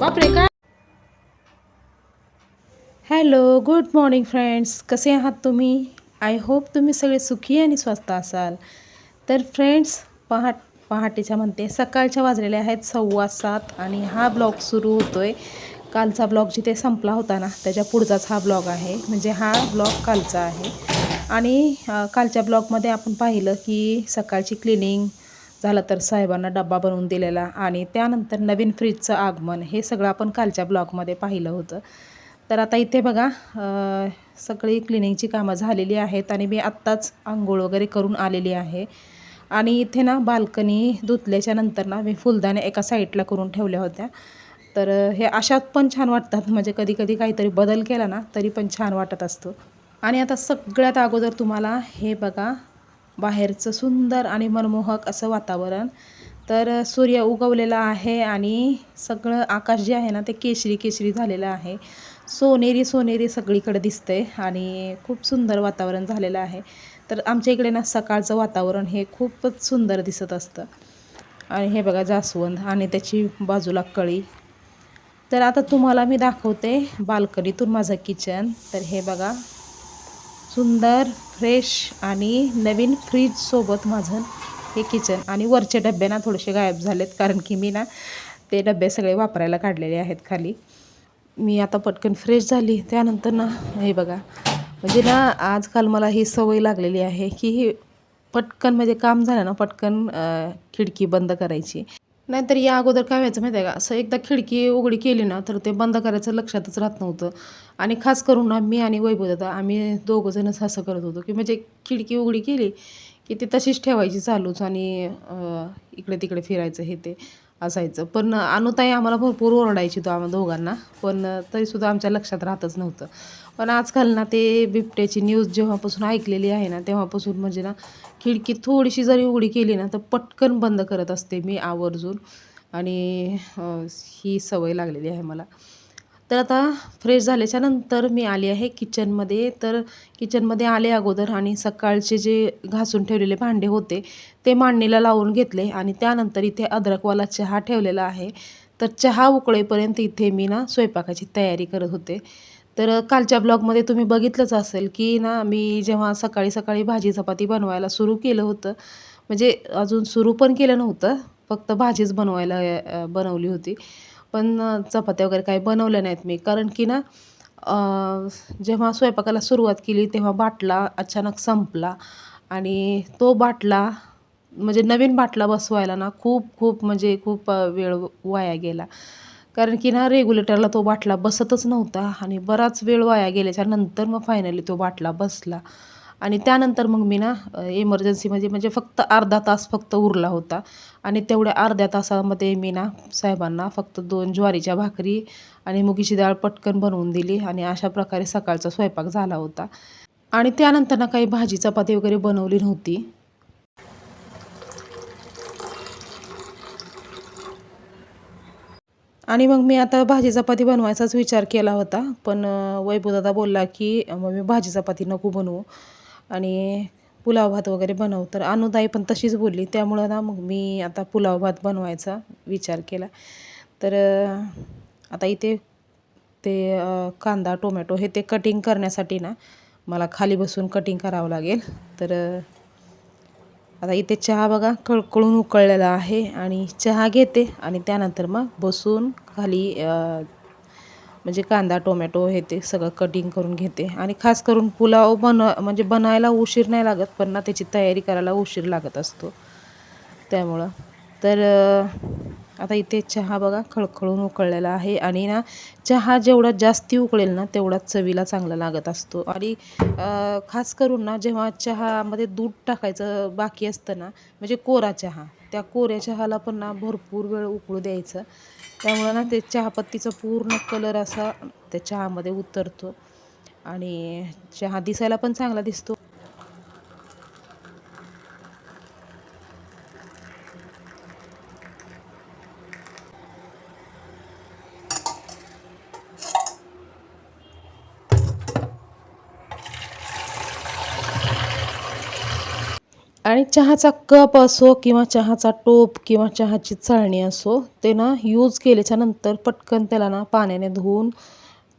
बापरे काय? Hello good morning friends कसे आहात तुम्ही? आय होप तुम्ही सगळे सुखी आणि स्वस्त असाल. तर फ्रेंड्स पहाट पहाटेच्या म्हणते सकाळच्या वाजलेल्या आहेत सव्वा सात आणि हा ब्लॉग सुरू होतो आहे कालचा ब्लॉग जिथे संपला होता ना त्याच्या पुढचाच हा ब्लॉग आहे. म्हणजे हा ब्लॉग कालचा आहे. आणि कालच्या ब्लॉगमध्ये आपण पाहिलं की सकाळची क्लिनिंग झालं तर साहेबांना डब्बा बनवून दिलेला आणि त्यानंतर नवीन फ्रीजचं आगमन हे सगळं आपण कालच्या ब्लॉगमध्ये पाहिलं होतं. तर आता इथे बघा सगळी क्लिनिंगची कामं झालेली आहेत आणि मी आत्ताच आंघोळ वगैरे करून आलेली आहे. आणि इथे ना बाल्कनी धुतल्याच्या नंतर ना मी फुलदाणे एका साईडला करून ठेवल्या होत्या. तर हे अशात पण छान वाटतात. म्हणजे कधी कधी काहीतरी बदल केला ना तरी पण छान वाटत असतो. आणि आता सगळ्यात अगोदर तुम्हाला हे बघा बाहेरचं सुंदर आणि मनमोहक असं वातावरण. तर सूर्य उगवलेला आहे आणि सगळं आकाश जे आहे ना ते केशरी केशरी झालेलं आहे. सोनेरी सोनेरी सगळीकडे दिसतंय आणि खूप सुंदर वातावरण झालेलं आहे. तर आमच्या इकडे ना सकाळचं वातावरण हे खूपच सुंदर दिसत असतं. आणि हे बघा जास्वंद आणि त्याची बाजूला कळी. तर आता तुम्हाला मी दाखवते बाल्कनीतून माझं किचन. तर हे बघा. सुंदर फ्रेश आणि नवीन फ्रीजसोबत माझं हे किचन आणि वरचे डबे ना थोडेसे गायब झालेत कारण की मी ना ते डबे सगळे वापरायला काढलेले आहेत खाली. मी आता पटकन फ्रेश झाली. त्यानंतर ना हे बघा. म्हणजे ना आजकाल मला ही सवय लागलेली आहे की ही पटकन म्हणजे काम झालं ना पटकन खिडकी बंद करायची. नाहीतर या अगोदर काय व्हायचं माहिती आहे का? असं एकदा खिडकी उघडी केली ना तर ते बंद करायचं लक्षातच राहत नव्हतं. आणि खास करून ना मी आणि वैभव दादा आम्ही दोघंजणच असं करत होतो की म्हणजे खिडकी उघडी केली की ती तशीच ठेवायची चालूच आणि इकडे तिकडे फिरायचं हे ते असायचं. पण अनुताई आम्हाला भरपूर ओरडायची तो आम्हाला दोघांना पण तरीसुद्धा आमच्या लक्षात राहतच नव्हतं. पण आजकाल ना ते बिबट्याची न्यूज जेव्हापासून ऐकलेली आहे ना तेव्हापासून म्हणजे ना खिडकी थोडीशी जरी उघडी केली ना तर पटकन बंद करत असते मी आवर्जून. आणि ही सवय लागलेली आहे मला. तर आता फ्रेश झाल्याच्यानंतर मी आली आहे किचनमध्ये तर किचनमध्ये आले अगोदर आणि सकाळचे जे घासून ठेवलेले भांडे होते ते मांडणीला लावून घेतले आणि त्यानंतर इथे अद्रकवाला चहा ठेवलेला आहे. तर चहा उकळेपर्यंत इथे मी ना स्वयंपाकाची तयारी करत होते. तर कालच्या ब्लॉगमध्ये तुम्ही बघितलंच असेल की ना मी जेव्हा सकाळी सकाळी भाजी चपाती बनवायला सुरू केलं होतं म्हणजे अजून सुरू पण केलं नव्हतं फक्त भाजीच बनवायला बनवली होती. पण चपात्या वगैरे काही बनवल्या नाहीत मी. कारण की ना जेव्हा स्वयंपाकाला सुरुवात केली तेव्हा बाटला अचानक संपला. आणि तो बाटला म्हणजे नवीन बाटला बसवायला ना खूप खूप म्हणजे खूप वेळ वाया गेला. कारण की ना रेग्युलेटरला तो बाटला बसतच नव्हता आणि बराच वेळ वाया गेल्याच्यानंतर मग फायनली तो बाटला बसला. आणि त्यानंतर मग मी ना इमर्जन्सीमध्ये म्हणजे फक्त अर्धा तास फक्त उरला होता. आणि तेवढ्या अर्ध्या तासामध्ये मी ना साहेबांना फक्त दोन ज्वारीच्या भाकरी आणि मुगीची डाळ पटकन बनवून दिली आणि अशा प्रकारे सकाळचा स्वयंपाक झाला होता. आणि त्यानंतर ना काही भाजी चपाती वगैरे बनवली नव्हती. आणि मग मी आता भाजी चपाती बनवायचाच विचार केला होता पण अ, वैभवदादा बोलला की मग मी भाजी चपाती नको बनवू. आणि पुलाव भात वगैरे बनव. तर अनुदाई पण तशीच बोलली. त्यामुळं ना मग मी आता पुलाव भात बनवायचा विचार केला. तर आता इथे ते कांदा टोमॅटो हे ते कटिंग करण्यासाठी ना मला खाली बसून कटिंग करावं लागेल. तर आता इथे चहा बघा कळकळून उकळलेला आहे आणि चहा घेते आणि त्यानंतर मग बसून खाली म्हणजे कांदा टोमॅटो हे ते सगळं कटिंग करून घेते. आणि खास करून पुलाव बन म्हणजे बनायला उशीर नाही लागत पण ना त्याची तयारी करायला उशीर लागत असतो. त्यामुळं. तर आता इथे चहा बघा खळखळून उकळलेला आहे. आणि ना चहा जेवढा जास्ती उकळेल ना तेवढा चवीला चांगला लागत असतो. आणि खास करून ना जेव्हा चहामध्ये दूध टाकायचं बाकी असतं ना म्हणजे कोरा चहा त्या कोऱ्या चहाला पण ना भरपूर वेळ उकळू द्यायचं. त्यामुळं ना ते चहापत्तीचा पूर्ण कलर असा त्या चहामध्ये उतरतो. आणि चहा दिसायला पण चांगला दिसतो आणि चहाचा कप असो किंवा चहाचा टोप किंवा चहाची चाळणी असो ते ना यूज केल्याच्यानंतर पटकन त्याला ना पाण्याने धुवून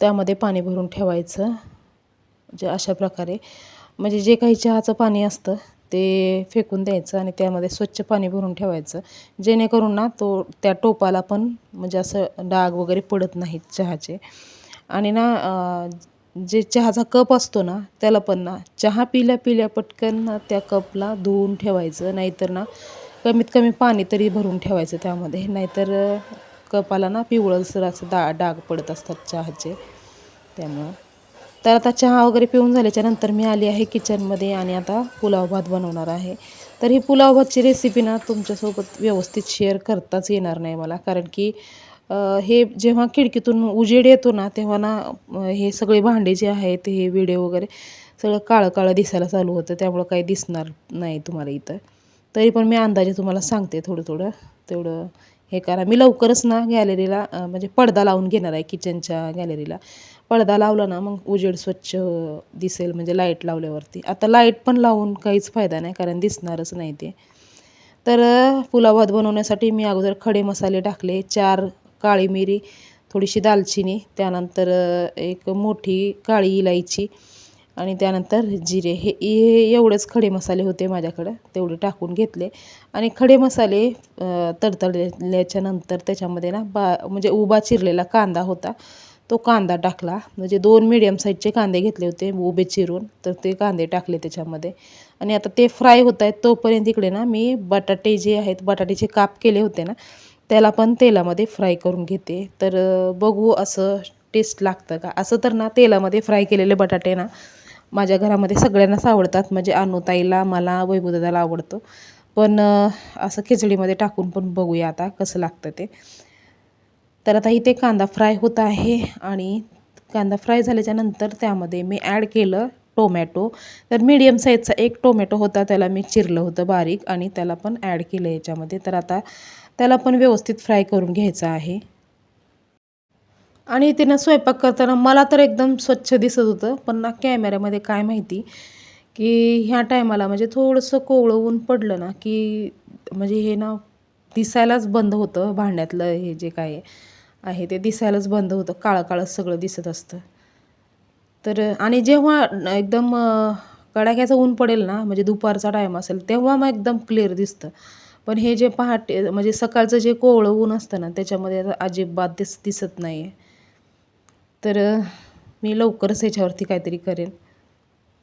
त्यामध्ये पाणी भरून ठेवायचं. म्हणजे अशा प्रकारे. म्हणजे जे काही चहाचं पाणी असतं ते फेकून द्यायचं आणि त्यामध्ये स्वच्छ पाणी भरून ठेवायचं. जेणेकरून ना तो त्या टोपाला पण म्हणजे असं डाग वगैरे पडत नाहीत चहाचे. आणि ना जे चहाचा कप असतो ना त्याला पण ना चहा पिल्या पिल्या पटकन ना त्या कपला धुवून ठेवायचं. नाहीतर ना कमीत कमी पाणी तरी भरून ठेवायचं त्यामध्ये. नाहीतर कपाला ना पिवळसर असं दा डाग पडत असतात चहाचे. त्यामुळं. तर आता चहा वगैरे पिऊन झाल्याच्यानंतर मी आली आहे किचनमध्ये आणि आता पुलाव भात बनवणार आहे. तर ही पुलाव भातची रेसिपी ना तुमच्यासोबत व्यवस्थित शेअर करताच येणार नाही मला. कारण की हे जेव्हा खिडकीतून उजेड येतो ना तेव्हा ना हे सगळे भांडे जे आहेत हे विडे वगैरे सगळं काळं काळं दिसायला चालू होतं. त्यामुळं काही दिसणार नाही तुम्हाला इथं. तरी पण मी अंदाजे तुम्हाला सांगते थोडं थोडं. तेवढं हे करा. मी लवकरच ना गॅलरीला म्हणजे पडदा लावून घेणार आहे किचनच्या गॅलरीला. पडदा लावला ना मग उजेड स्वच्छ दिसेल म्हणजे लाइट लावल्यावरती. आता लाइट पण लावून काहीच फायदा नाही कारण दिसणारच नाही ते. तर पुलाव बनवण्यासाठी मी अगोदर खडे मसाले टाकले चार काळी मिरी थोडीशी दालचिनी त्यानंतर एक मोठी काळी इलायची आणि त्यानंतर जिरे. हे एवढेच खडे मसाले होते माझ्याकडं. तेवढे टाकून घेतले. आणि खडे मसाले तडतडल्याच्या नंतर त्याच्यामध्ये ना बा म्हणजे उभा चिरलेला कांदा होता. तो कांदा टाकला. म्हणजे दोन मिडियम साईजचे कांदे घेतले होते उभे चिरून. तर ते कांदे टाकले त्याच्यामध्ये. आणि आता ते फ्राय होत आहेत तोपर्यंत इकडे ना मी बटाटे जे आहेत बटाट्याचे काप केले होते ना त्याला पण तेलामध्ये फ्राय करून घेते. तर बघू असं टेस्ट लागतं का? असं तर ना तेलामध्ये फ्राय केलेले बटाटे ना माझ्या घरामध्ये सगळ्यांनाच आवडतात. म्हणजे अनुताईला मला वैभवदादाला आवडतो. पण असं खिचडीमध्ये टाकून पण बघूया आता कसं लागतं ते. तर आता इथे कांदा फ्राय होत आहे आणि कांदा फ्राय झाल्याच्यानंतर त्यामध्ये मी ॲड केलं टोमॅटो तर मीडियम साईजचा एक टोमॅटो होता त्याला मी चिरलं होतं बारीक आणि त्याला पण ॲड केलं याच्यामध्ये. तर आता त्याला पण व्यवस्थित फ्राय करून घ्यायचं आहे. आणि तिनं स्वयंपाक करताना मला तर एकदम स्वच्छ दिसत होतं पण ना कॅमेऱ्यामध्ये काय माहिती की ह्या टायमाला म्हणजे थोडंसं कोवळं ऊन पडलं ना की म्हणजे हे ना दिसायलाच बंद होतं भांड्यातलं हे जे काय आहे ते दिसायलाच बंद होतं काळं काळं सगळं दिसत असतं. तर आणि जेव्हा एकदम कडाक्याचं ऊन पडेल ना म्हणजे दुपारचा टाईम असेल तेव्हा मग एकदम क्लिअर दिसतं. पण हे जे पहाटे म्हणजे सकाळचं जे कोवळं ऊन असतं ना त्याच्यामध्ये अजिबात दिस दिसत नाही आहे तर मी लवकरच ह्याच्यावरती काहीतरी करेन.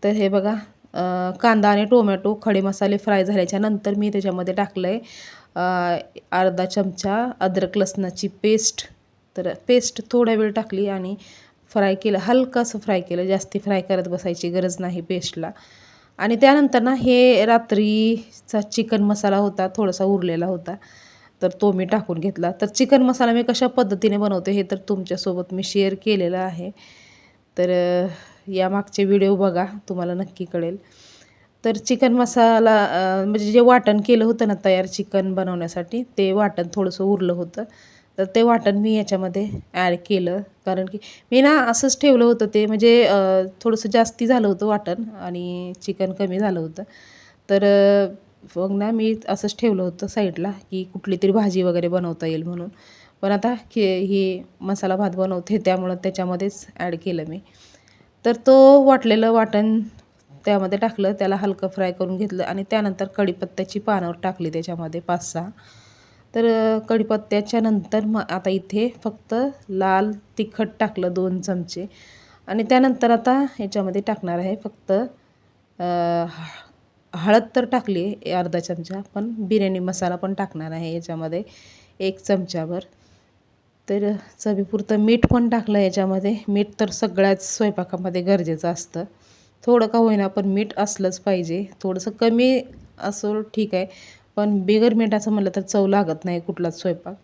तर हे बघा कांदा आणि टोमॅटो खडे मसाले फ्राय झाल्याच्यानंतर मी त्याच्यामध्ये टाकलं आहे अर्धा चमचा अद्रक लसणाची पेस्ट. तर पेस्ट थोड्या वेळ टाकली आणि फ्राय केलं हलकंसं फ्राय केलं जास्ती फ्राय करत बसायची गरज नाही पेस्टला. आणि त्यानंतर ना हे रात्रीचा चिकन मसाला होता थोडासा उरलेला होता तर तो मी टाकून घेतला. तर चिकन मसाला मी कशा पद्धतीने बनवते हे तर तुमच्यासोबत मी शेअर केलेलं आहे. तर या मागचे व्हिडिओ बघा तुम्हाला नक्की कळेल. तर चिकन मसाला म्हणजे जे वाटण केलं होतं ना तयार चिकन बनवण्यासाठी ते वाटण थोडंसं उरलं होतं. तर ते वाटण मी याच्यामध्ये ॲड केलं. कारण की मी ना असंच ठेवलं होतं ते. म्हणजे थोडंसं जास्ती झालं होतं वाटण आणि चिकन कमी झालं होतं. तर मग ना मी असंच ठेवलं होतं साईडला की कुठली तरी भाजी वगैरे बनवता येईल म्हणून. पण आता की ही मसाला भात बनवते त्यामुळं त्याच्यामध्येच ॲड केलं मी. तर तो वाटलेलं वाटण त्यामध्ये टाकलं. त्याला हलकं फ्राय करून घेतलं आणि त्यानंतर कढीपत्त्याची पानावर टाकली त्याच्यामध्ये पाच सहा. तर कढीपत्त्याच्या नंतर मग आता इथे फक्त लाल तिखट टाकलं दोन चमचे. आणि त्यानंतर आता याच्यामध्ये टाकणार आहे फक्त हळद तर टाकली अर्धा चमचा पण बिर्याणी मसाला पण टाकणार आहे याच्यामध्ये एक चमच्यावर तर चवीपुरतं मीठ पण टाकलं याच्यामध्ये. मीठ तर सगळ्याच स्वयंपाकामध्ये गरजेचं असतं. थोडं का होईना पण मीठ असलंच पाहिजे. थोडंसं कमी असं ठीक आहे. पण बिगर मिठाचं म्हटलं तर चव लागत नाही कुठलाच स्वयंपाक.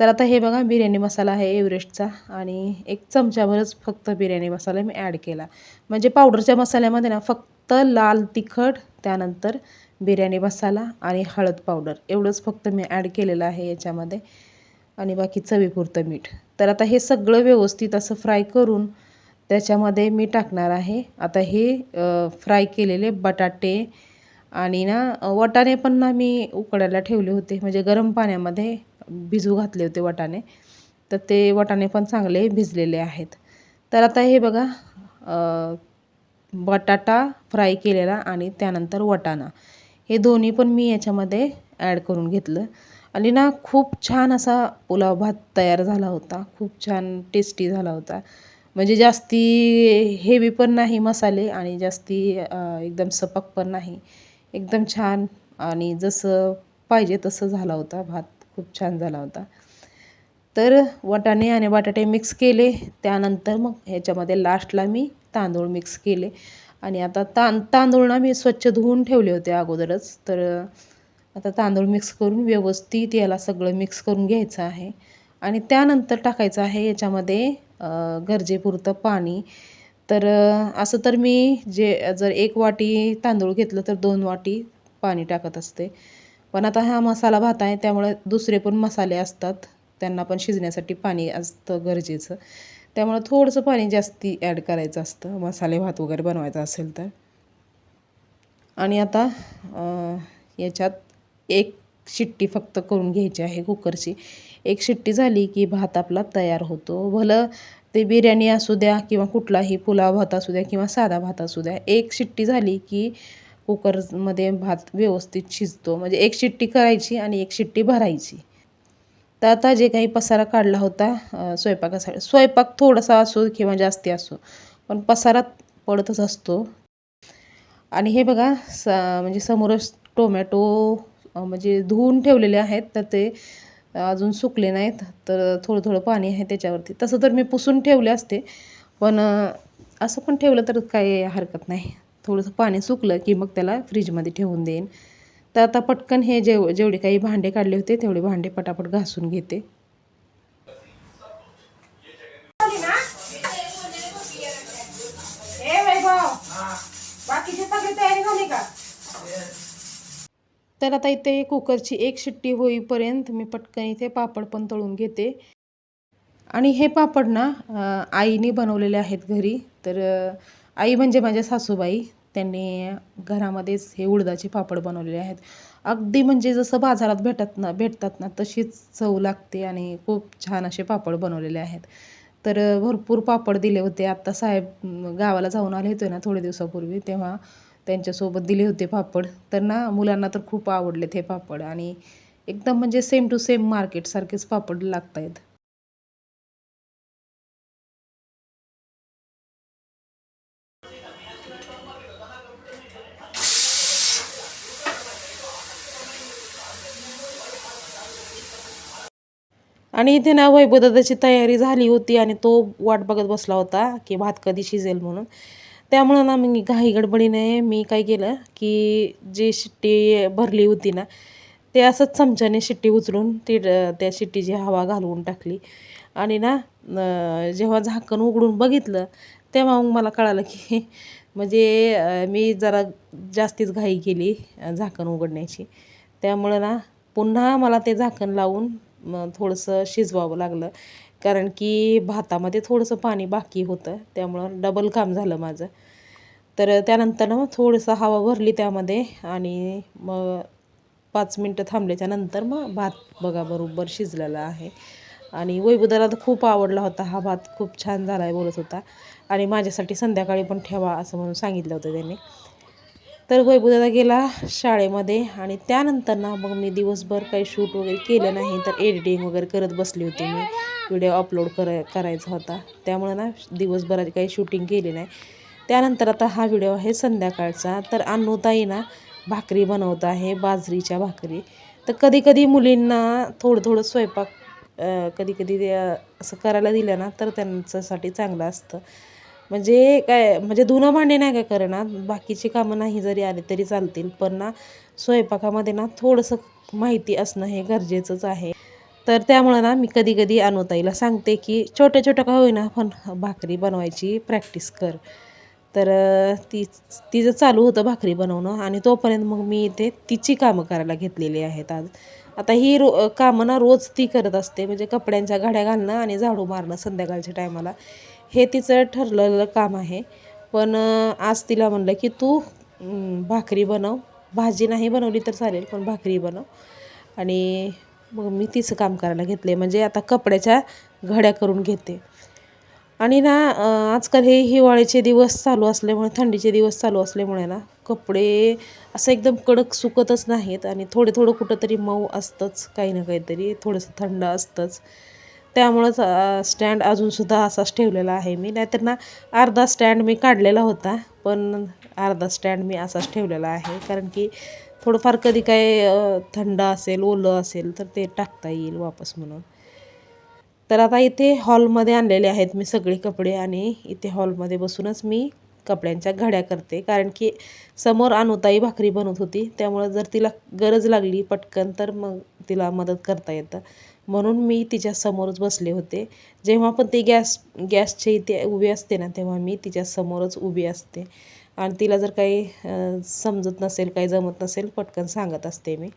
तर आता हे बघा बिर्याणी मसाला आहे एव्हरेस्टचा आणि एक चमच्यावरच फक्त बिर्याणी मसाला मी ॲड केला. म्हणजे पावडरच्या मसाल्यामध्ये ना फक्त लाल तिखट त्यानंतर बिर्याणी मसाला आणि हळद पावडर एवढंच फक्त मी ॲड केलेलं आहे याच्यामध्ये आणि बाकी चवीपुरतं मीठ. तर आता हे सगळं व्यवस्थित असं फ्राय करून त्याच्यामध्ये मी टाकणार आहे. आता हे फ्राय केलेले बटाटे आणि ना वटाणे पण ना मी उकडायला ठेवले होते. म्हणजे गरम पाण्यामध्ये भिजू घातले होते वटाणे. तर ते वाटाणे पण चांगले भिजलेले आहेत. तर आता हे बघा बटाटा फ्राय केलेला आणि त्यानंतर वटाणा. हे दोन्ही पण मी याच्यामध्ये ॲड करून घेतलं. आणि ना खूप छान असा पुलाव भात तयार झाला होता. खूप छान टेस्टी झाला होता. म्हणजे जास्ती हेवी पण नाही मसाले आणि जास्ती एकदम सपक पण नाही. एकदम छान. आणि जसं पाहिजे तसं झाला होता. भात खूप छान झाला होता. तर वाटाणे आणि बटाटे मिक्स केले. त्यानंतर मग ह्याच्यामध्ये लास्टला मी तांदूळ मिक्स केले. आणि आता तां तांदूळ ना मी स्वच्छ धुवून ठेवले होते अगोदरच. तर आता तांदूळ मिक्स करून व्यवस्थित याला सगळं मिक्स करून घ्यायचं आहे. आणि त्यानंतर टाकायचं आहे याच्यामध्ये गरजेपुरतं पाणी. तर असं तर मी जे जर एक वाटी तांदूळ घेतलं तर दोन वाटी पाणी टाकत असते. पण आता हा मसाला भात आहे त्यामुळे दुसरे पण मसाले असतात. त्यांना पण शिजण्यासाठी पाणी असतं गरजेचं. त्यामुळे थोडंसं पाणी जास्ती ॲड करायचं असतं. मसाले भात वगैरे बनवायचा असेल तर. आणि आता याच्यात एक शिट्टी फक्त करून घ्यायची आहे कुकरची. एक शिट्टी झाली की भात आपला तयार होतो. भलं ते बिर्याणी असू द्या किंवा कुठलाही पुलाव भात असू द्या किंवा साधा भात असू द्या एक शिट्टी झाली की कुकरमध्ये भात व्यवस्थित शिजतो. म्हणजे एक शिट्टी करायची आणि एक शिट्टी भरायची. तर आता जे काही पसारा काढला होता स्वयंपाकासाठी स्वयंपाक थोडासा असो किंवा जास्ती असो पण पसारा पडतच असतो. आणि हे बघा स म्हणजे समोरच टोमॅटो म्हणजे धुवून ठेवलेले आहेत तर ते अजून सुकले नाहीत तर थोडं थोडं पाणी आहे त्याच्यावरती. तसं तर मी पुसून ठेवले असते पण असं पण ठेवलं तर काही हरकत नाही. थोडंसं पाणी सुकलं की मग त्याला फ्रीजमध्ये ठेवून देईन. तर आता पटकन हे जेव जेवढे काही भांडे काढले होते तेवढे भांडे पटापट घासून घेते बाकीची सगळी तयारी झाली का तर आता इथे कुकरची एक शिट्टी होईपर्यंत मी पटकन इथे पापड पण तळून घेते. आणि हे पापड ना आईने बनवलेले आहेत घरी. तर आई म्हणजे माझ्या सासूबाई. त्यांनी घरामध्येच हे उडदाचे पापड बनवलेले आहेत. अगदी म्हणजे जसं बाजारात भेटत ना भेटतात ना तशीच चव लागते आणि खूप छान असे पापड बनवलेले आहेत. तर भरपूर पापड दिले होते. आत्ता साहेब गावाला जाऊन आले होते ना थोडे दिवसापूर्वी तेव्हा त्यांच्यासोबत दिले होते पापड. तर ना मुलांना तर खूप आवडलेत हे पापड आणि एकदम म्हणजे सेम टू सेम मार्केटसारखेच पापड लागत आहेत आणि इथे ना वैभवदादाची तयारी झाली होती आणि तो वाट बघत बसला होता की भात कधी शिजेल म्हणून. त्यामुळं ना मी घाई गडबडीने मी काय केलं की जी शिट्टी भरली होती ना ते असंच चमच्याने शिट्टी उचलून ती त्या शिट्टीची हवा घालवून टाकली. आणि ना जेव्हा झाकण उघडून बघितलं तेव्हा मग मला कळालं की म्हणजे मी जरा जास्तीच घाई केली झाकण उघडण्याची. त्यामुळं ना पुन्हा मला ते झाकण लावून मग थोडंसं शिजवावं लागलं. कारण की भातामध्ये थोडंसं पाणी बाकी होतं त्यामुळं डबल काम झालं माझं. तर त्यानंतर ना मग थोडंसं हवा भरली त्यामध्ये आणि मग पाच मिनटं थांबल्याच्या नंतर मग भात बघा बरोबर शिजलेला आहे. आणि वैभवदाला तर खूप आवडला होता हा भात खूप छान झाला आहे बोलत होता. आणि माझ्यासाठी संध्याकाळी पण ठेवा असं म्हणून सांगितलं होतं त्यांनी. तर वैभवदादा गेला शाळेमध्ये आणि त्यानंतर ना मग मी दिवसभर काही शूट वगैरे केलं नाही तर एडिटिंग वगैरे करत बसली होती मी. व्हिडिओ अपलोड कराय करायचा होता. त्यामुळं ना दिवसभराची काही शूटिंग केली नाही. त्यानंतर आता हा व्हिडिओ आहे संध्याकाळचा. तर अन्नूताई ना भाकरी बनवत आहे बाजरीच्या भाकरी. तर कधी कधी मुलींना थोडं थोडं स्वयंपाक कधी कधी असं करायला दिलं ना तर त्यांच्यासाठी चांगलं असतं. म्हणजे काय म्हणजे धुणं भांडे नाही काय करणार? बाकीची कामं नाही जरी आली तरी चालतील. पण ना स्वयंपाकामध्ये ना थोडंसं माहिती असणं हे गरजेचंच आहे. तर त्यामुळं ना मी कधी कधी अनुताईला सांगते की छोट्या छोट्या का होईना पण भाकरी बनवायची प्रॅक्टिस कर. तर ती तिचं चालू होतं भाकरी बनवणं आणि तोपर्यंत मग मी इथे तिची कामं करायला घेतलेली आहेत आज. आता ही रो कामं ना रोज ती करत असते. म्हणजे कपड्यांच्या घड्या घालणं आणि झाडू मारणं संध्याकाळच्या टायमाला. हे तिचं ठरलेलं काम आहे. पण आज तिला म्हणलं की तू भाकरी बनव. भाजी नाही बनवली तर चालेल पण भाकरी बनव. आणि मग मी तिचं काम करायला घेतले म्हणजे आता कपड्याच्या घड्या करून घेते. आणि ना आजकाल हे हिवाळ्याचे दिवस चालू असल्यामुळे थंडीचे दिवस चालू असल्यामुळे ना कपडे असं एकदम कडक सुकतच नाहीत. आणि थोडे थोडं कुठंतरी मऊ असतंच काही ना काहीतरी. थोडंसं थंड असतंच. त्यामुळंच स्टँड अजूनसुद्धा असाच ठेवलेला आहे मी. नाहीतर ना अर्धा स्टँड मी काढलेला होता पण अर्धा स्टँड मी असाच ठेवलेला आहे. कारण की थोडंफार कधी काय थंड असेल ओलं असेल तर ते टाकता येईल वापस म्हणून. तर आता इथे हॉलमध्ये आणलेले आहेत मी सगळे कपडे आणि इथे हॉलमध्ये बसूनच मी कपड्यांच्या घड्या करते. कारण की समोर अनुताई भाकरी बनवत होती. त्यामुळं जर तिला गरज लागली पटकन तर मग तिला मदत करता येतं. म्हणून मी तिच्या समोरच बसले होते. जेव्हा पण ती गॅस गॅसच्या इथे उभी असते ना तेव्हा मी तिच्यासमोरच उभी असते. आणि तिला जर काही समजत नसेल काही जमत नसेल पटकन सांगत असते मी.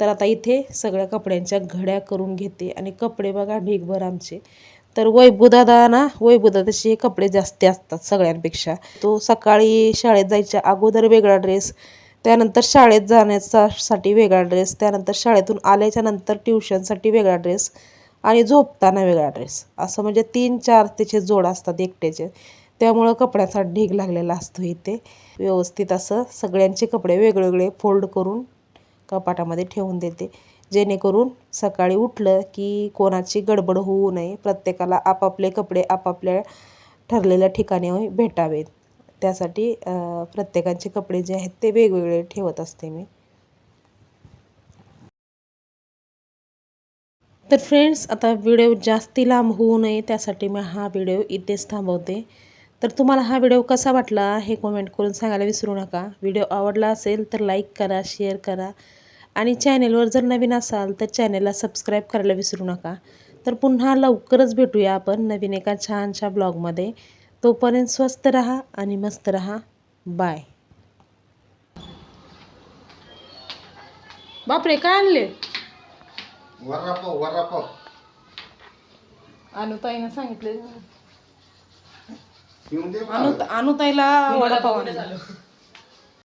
तर आता इथे सगळ्या कपड्यांच्या घड्या करून घेते. आणि कपडे बघा ढीगभर आमचे. तर वैभूदादा ना वैभूदादाचे कपडे जास्त असतात सगळ्यांपेक्षा. तो सकाळी शाळेत जायच्या अगोदर वेगळा ड्रेस त्यानंतर शाळेत जाण्याचा साठी वेगळा ड्रेस त्यानंतर शाळेतून आल्याच्यानंतर ट्युशनसाठी वेगळा ड्रेस आणि झोपताना वेगळा ड्रेस असं म्हणजे तीन चार त्याचे जोड असतात एकट्याचे. त्यामुळं कपड्याचा ढीग लागलेला असतो इथे. व्यवस्थित असं सगळ्यांचे कपडे वेगवेगळे फोल्ड करून कपाटामध्ये ठेवून देते. जेणेकरून सकाळी उठलं की कोणाची गडबड होऊ नये. प्रत्येकाला आपापले कपडे आपापल्या ठरलेल्या ठिकाणी भेटावेत. त्यासाठी प्रत्येकाचे कपडे जे आहेत ते वेगवेगळे ठेवत असते मी. तर फ्रेंड्स आता व्हिडिओ जास्ती लांब होऊ नये त्यासाठी मी हा व्हिडिओ इथेच थांबवते. तर तुम्हाला हा व्हिडिओ कसा वाटला हे कमेंट करून सांगायला विसरू नका. व्हिडिओ आवडला असेल तर लाईक करा शेअर करा. आणि चॅनेलवर जर नवीन असाल तर चॅनेलला सबस्क्राईब करायला विसरू नका. तर पुन्हा लवकरच भेटूया आपण नवीन एका छानशा ब्लॉगमध्ये तोपर्यंत स्वस्त रहा आणि मस्त रहा. बाय बापरे काय आणले? वरापाव वरापाव अनुताईनं सांगितले. येऊन दे अनु अनुताईला वडापाव आणला